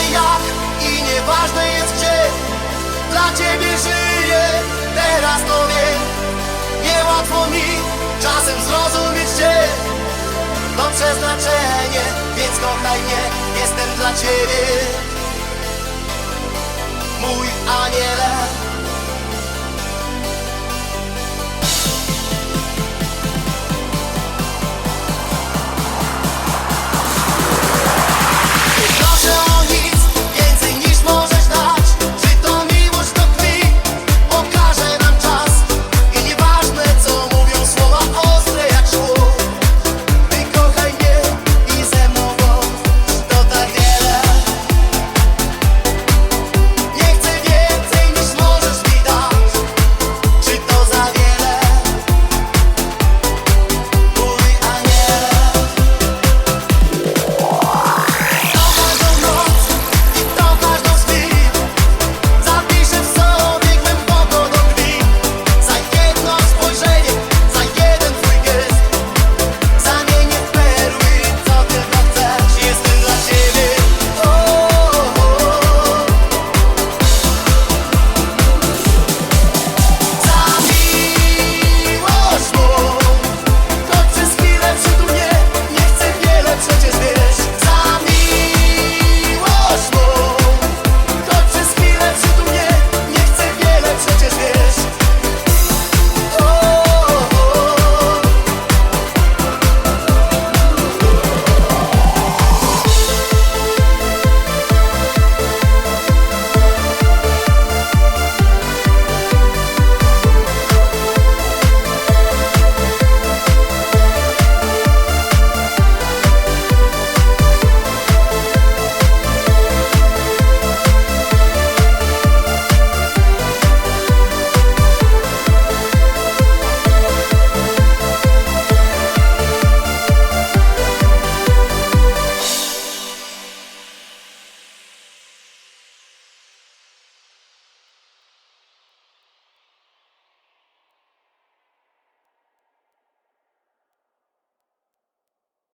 Nieważne jak i nieważne jest gdzie. Dla ciebie żyję, teraz to wiem. Niełatwo mi czasem zrozumieć cię To przeznaczenie, więc kochaj mnie Jestem dla ciebie.